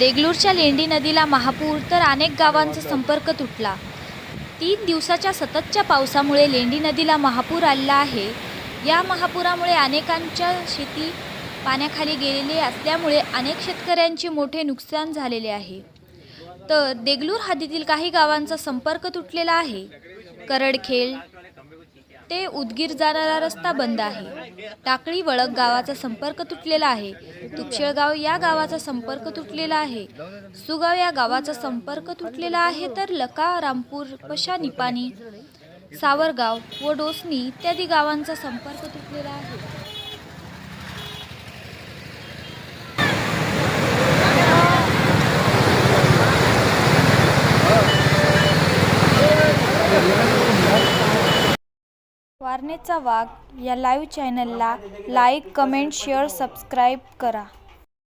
देगलूरच्या लेंडी नदीला महापूर तर अनेक गावांचा संपर्क तुटला. तीन दिवसाच्या सततच्या पावसामुळे लेंडी नदीला महापूर आलेला आहे. या महापुरामुळे अनेकांच्या शेती पाण्याखाली गेलेली असल्यामुळे अनेक शेतकऱ्यांचे मोठे नुकसान झालेले आहे. तर देगलूर हद्दीतील काही गावांचा संपर्क तुटलेला आहे. करडखेल ते उदगीर जाणारा रस्ता बंद आहे. टाकळी वळक गावाचा संपर्क तुटलेला आहे. तुपशेळगाव या गावाचा संपर्क तुटलेला आहे. सुगाव या गावाचा संपर्क तुटलेला आहे तर लका रामपूर पशा निपाणी सावरगाव व डोसनी इत्यादी गावांचा संपर्क तुटलेला आहे. वारणेचा वाघ या लाईव्ह चॅनलला लाईक कमेंट शेअर सबस्क्राईब करा.